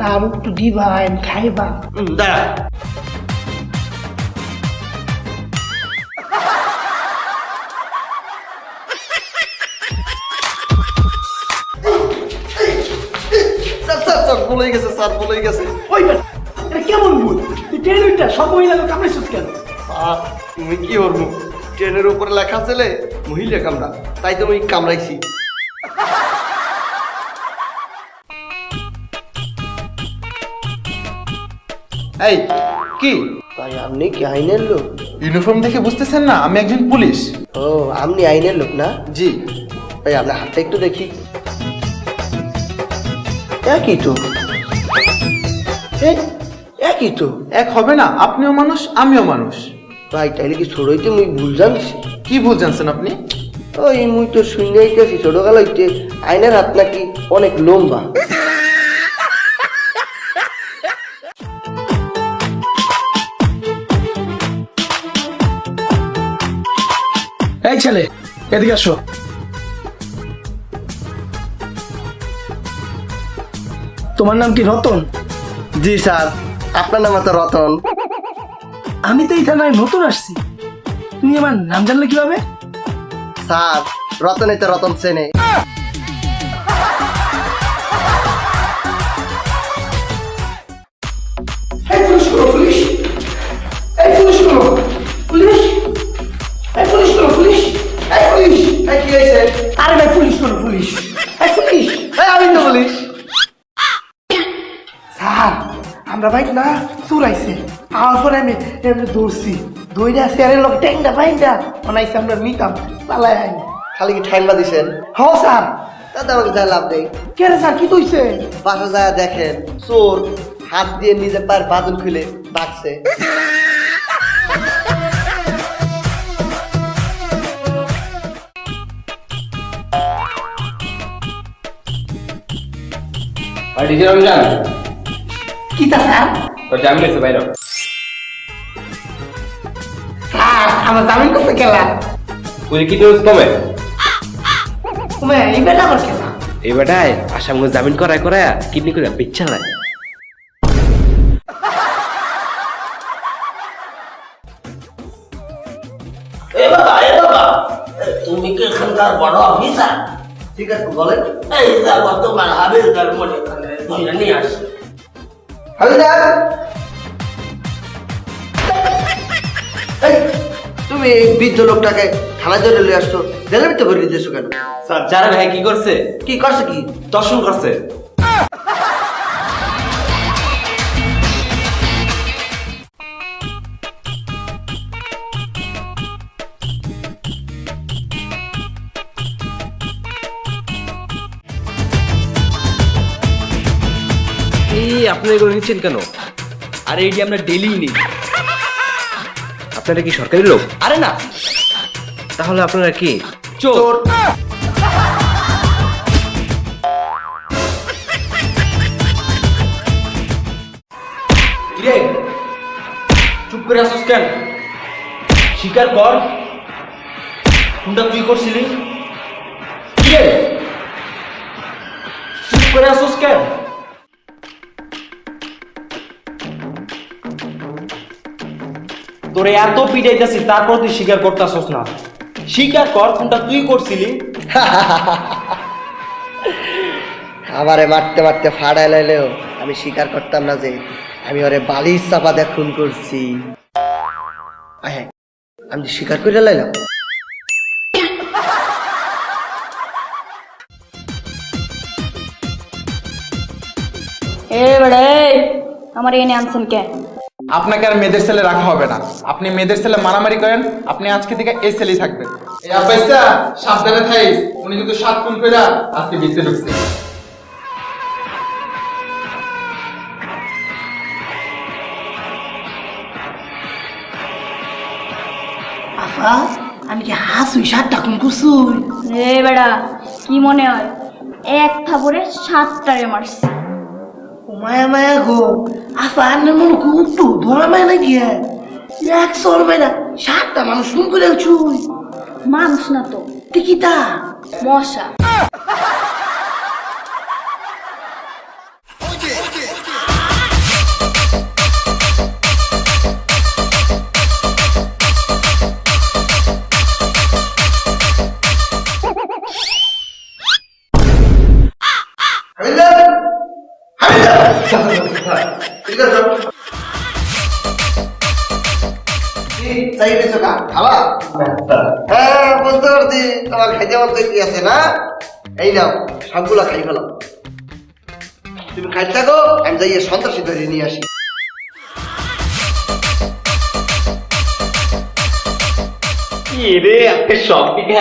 Sir একটু দিবাইন খাইবা। দাঁড়া। স্যার স্যার স্যার ভুলেই গেছে স্যার গেছে। ওই বেটা এটা কেমন ভুল? তুই ট্রেন উইটা সব মহিলাকে কামড়াইছিস কেন? স্যার তুমি কি করব ট্রেনের উপরে লেখা ছেলে? মহিলা কামড়া। তাই তুমি কামড়াইছি। এই কি? ভাই আপনি কি আইনের লোক? ইউনিফর্ম দেখে বুঝতেছেন না আমি একজন পুলিশ। ও আপনি আইনের লোক না? জি। ভাই আপনার হাতটা একটু দেখি। একই তো। একই তো। এক হবে না আপনিও মানুষ আমিও মানুষ। ভাই তাইলে কি ছোড়ইতে মুই ভুল জানছি? কি ভুল জানছেন আপনি? ওই মুই তো হইতেছি ছোটকাল হইতে। আইনের হাত নাকি অনেক লম্বা। ছেলে এদিকে আসো। তোমার নাম কি রতন? জি স্যার। আপনার নাম তো রতন। আমি তো এই থানায় নতুন আসছি। তুমি আমার নাম জানলে কীভাবে? স্যার রতনে তো রতন সেনে। আমরা বাইক না চুরাইছে। পরে আমি এমনি দৌড়ছি। দৌড়ে চেয়ারের লোক ট্যাংটা বাইকটা বানাইছে আমরা নিতাম চালাই আইন। খালি কি ঠাইমা দিছেন? হ স্যার। তাতে আমাকে যা লাভ নেই। কে রে স্যার কি কইছে? বাসা যায় দেখেন চোর হাত দিয়ে নিজের পায়ের বাদুল খুলে ডাকছে। আর ডিজে রমজান? কি তা স্যার? তোর জামিন আছে বাইরে স্যার আমার জামিন করতে গেলাম তুই কি নিউজ কমে? তুমি এই বেটা আমার খেলা এই বেটায় আসামগঞ্জ জামিন করায় করায় কিডনি করে পিচ্ছা নাই। এ বাবা এ বাবা তুমি কি এখানকার বড় অফিসার? ঠিক আছে বলেন। এই তোমার হাবিলদার মনে নিয়ে আসে হাবিলদার! এই তুমি এই বৃদ্ধ লোকটাকে খেলা ধরে নিয়ে আসছো জেলের ভিতরে ভরে দিয়েছ কেন? স্যার যারা ভাই কি করছে? কি করছে কি? দর্শন করছে। এই আপনারা এগুলো নিচ্ছেন কেন? আরে এটি আমরা ডেলি নিই। আপনারা কি সরকারি লোক? আরে না। তাহলে আপনারা কি? চোর। চুপ করে আসিস কেন? স্বীকার কর। কোনটা তুই করছিলি। কিরে? চুপ করে আসিস কেন? তোরে এত পিটাইতেছি তারপর তুই স্বীকার করতেছস না। স্বীকার কর কোনটা তুই করছিলি? আমারে মারতে মারতে ফাড়াই লাইলেও আমি স্বীকার করতাম না যে আমি ওরে বালিশ চাপা দিয়ে খুন করছি। আমি স্বীকার করে লাইলাম। এ বেড়ে আমার এনে আনছেন কে? আপনাকে আর মেয়েদের সেলে রাখা হবে না। আপনি মেয়েদের সেলে মারামারি করেন আপনি আজকে থেকে এই সেলেই থাকবেন। এই আব্বাইসা সাবধানে থাইস উনি কিন্তু সাত খুন করে আজকে ঢুকছে। আফা আমি কি হাস হই সাতটা কোন কুসুই এ বেড়া কি মনে হয়? এক থাপড়ে সাতটারে মারছে। মায়া মায়া গো আফা আন্নের মনে খুব তো ধরা মায় না গিয়া এক সর মায় না সাতটা মানুষ শুন করে মানুষ না তো টিকিটা মশা আছে না? এই নাও সবগুলা খাই ফেলো তুমি খাইতে থাকো আমি যাই সন্ত্রাসী ধরে নিয়ে আসি। রে আজকে সব দিকে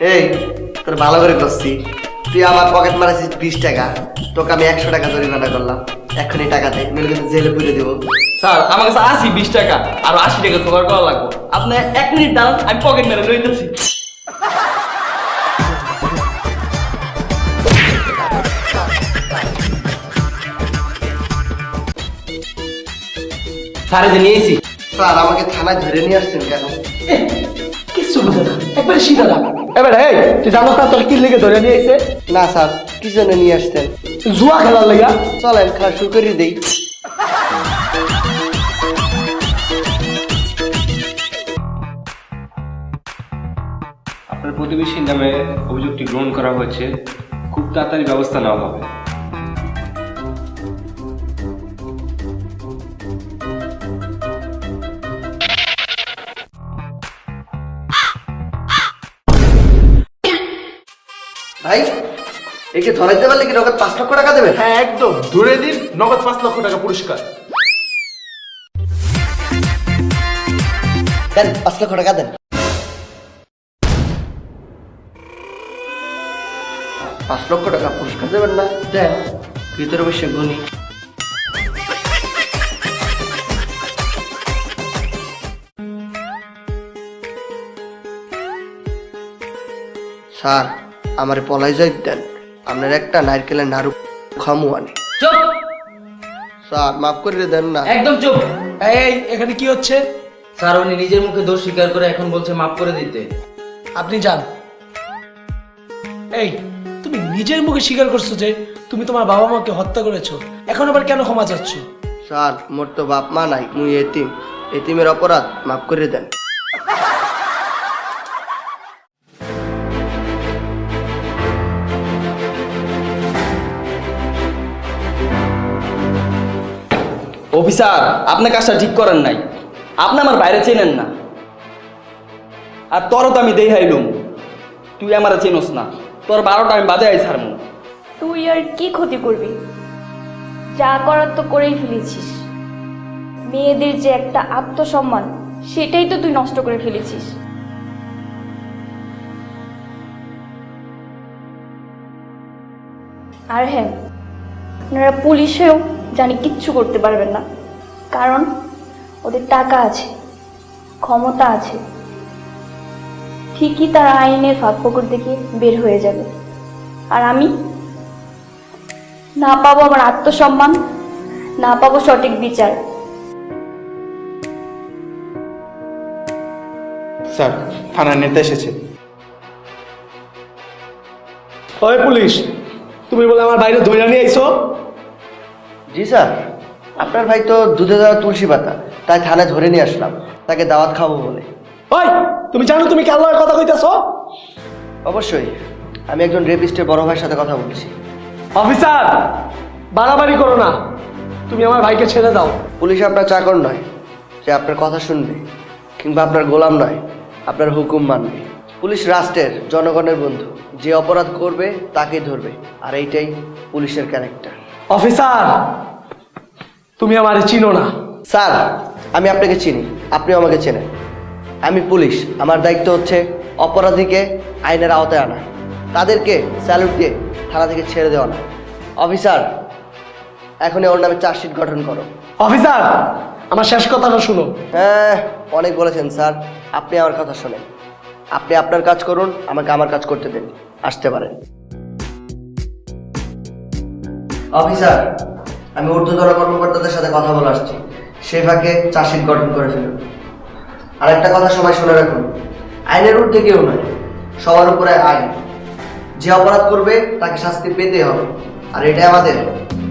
এই তোর ভালো করে করছি। তুই আমার পকেট মারাছিস বিশ টাকা। তোকে আমি একশো টাকা জরিমানা করলাম। এখনই টাকা দে নইলে কিন্তু জেলে পুরে দেবো। স্যার আমার কাছে আশি বিশ টাকা আর আশি টাকা জোগাড় করা লাগবে। আপনি এক মিনিট দাঁড়ান আমি পকেট মেরে লইতেছি স্যার এই যে নিয়েছি। স্যার আমাকে থানায় ধরে নিয়ে আসছেন কেন? কিচ্ছু বুঝে না। একবারে সিধা এবার এই তুই জানো না তোর কি লেগে ধরে নিয়ে এসে না স্যার কি জন্য নিয়ে আসতেন জুয়া খেলার লাগা চলেন খেলা শুরু করে দেই। আপনার প্রতিবেশীর নামে অভিযোগটি গ্রহণ করা হয়েছে। খুব তাড়াতাড়ি ব্যবস্থা নেওয়া হবে। ভাই একে ধরাইতে পারলে কি নগদ পাঁচ লক্ষ টাকা দেবেন? হ্যাঁ একদম। ধরে দিন নগদ পাঁচ লক্ষ টাকা পুরস্কার। দেন পাঁচ লক্ষ টাকা দেন। পাঁচ লক্ষ টাকা পুরস্কার দেবেন না? দেন। ভিতরে বসে গুনি। স্যার আমার পলাই যাই দেন। আপনার একটা নারকেলের নাড়ু খামু আনি চুপ! স্যার মাফ করে দেন না। একদম চুপ! এই এখানে কি হচ্ছে? স্যার উনি নিজের মুখে দোষ স্বীকার করে এখন বলছে মাফ করে দিতে। আপনি যান। এই তুমি নিজের মুখে স্বীকার করছ যে তুমি তোমার বাবা মাকে হত্যা করেছ। এখন আবার কেন ক্ষমা চাচ্ছ? স্যার মোর তো বাপ মা নাই মুই এতিম। এতিমের অপরাধ মাফ করে দেন। অফিসার আপনি কাজটা ঠিক করেন নাই। আপনি আমার বাইরে চেনেন না। আর তোরও তো আমি দেখাইলুম তুই আমার চেনস না। তোর বারোটা আমি বাদে আই ছাড়মু তুই আর কি ক্ষতি করবি? যা করার তো করেই ফেলেছিস। মেয়েদের যে একটা আত্মসম্মান, সেটাই তো তুই নষ্ট করে ফেলেছিস। আর হ্যাঁ আপনারা পুলিশেও জানি কিচ্ছু করতে পারবেন না। কারণ ওদের টাকা আছে ক্ষমতা আছে। ঠিকই তারা আইনের ফাঁক ফকর দেখে বের হয়ে যাবে। আর আমি না পাবো আমার আত্মসম্মান না পাবো সঠিক বিচার। স্যার থানার নেতা এসেছে। ওই পুলিশ তুমি বলে আমার বাইরে ধরে নিয়ে আইছো? জি স্যার। আপনার ভাই তো দুধে দেওয়া তুলসী পাতা তাই থানায় ধরে নিয়ে আসলাম। তাকে দাওয়াত খাব বলে। ওই তুমি জানো তুমি কার লগে কথা কইতাছো? অবশ্যই আমি একজন রেপিস্টের বড় ভাইয়ের সাথে কথা বলছি। অফিসার বাড়াবাড়ি করো না। তুমি আমার ভাইকে ছেড়ে দাও। পুলিশ আপনার চাকর নয় যে আপনার কথা শুনবে কিংবা আপনার গোলাম নয় আপনার হুকুম মানবে। পুলিশ রাষ্ট্রের জনগণের বন্ধু। যে অপরাধ করবে তাকেই ধরবে। আর এইটাই পুলিশের ক্যারেক্টার অফিসার তুমি আমারে চিনো না। স্যার আমি আপনাকে চিনি আপনি আমাকে চেনেন। আমি পুলিশ আমার দায়িত্ব হচ্ছে অপরাধীকে আইনের আওতায় আনা। তাদেরকে স্যালুট দিয়ে থানা থেকে ছেড়ে দেওয়া না। অফিসার এখনই ওর নামে চার্জশিট গঠন করো। অফিসার আমার শেষ কথাটা শুনো। হ্যাঁ অনেক বলেছেন স্যার আপনি আমার কথা শোনেন। আপনি আপনার কাজ করুন আমাকে আমার কাজ করতে দিন। আসতে পারেন। অফিসার, আমি ঊর্ধ্বতন কর্মকর্তাদের সাথে কথা বলে আসছি। সেই ফাঁকে চাষির গঠন করে ফেলুন। আর একটা কথা সবাই শুনে রাখুন, আইনের ঊর্ধ্বে কেউ নয়, সবার উপরে আইন। যে অপরাধ করবে, তাকে শাস্তি পেতে হবে, আর এটাই আমাদের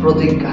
প্রতিজ্ঞা।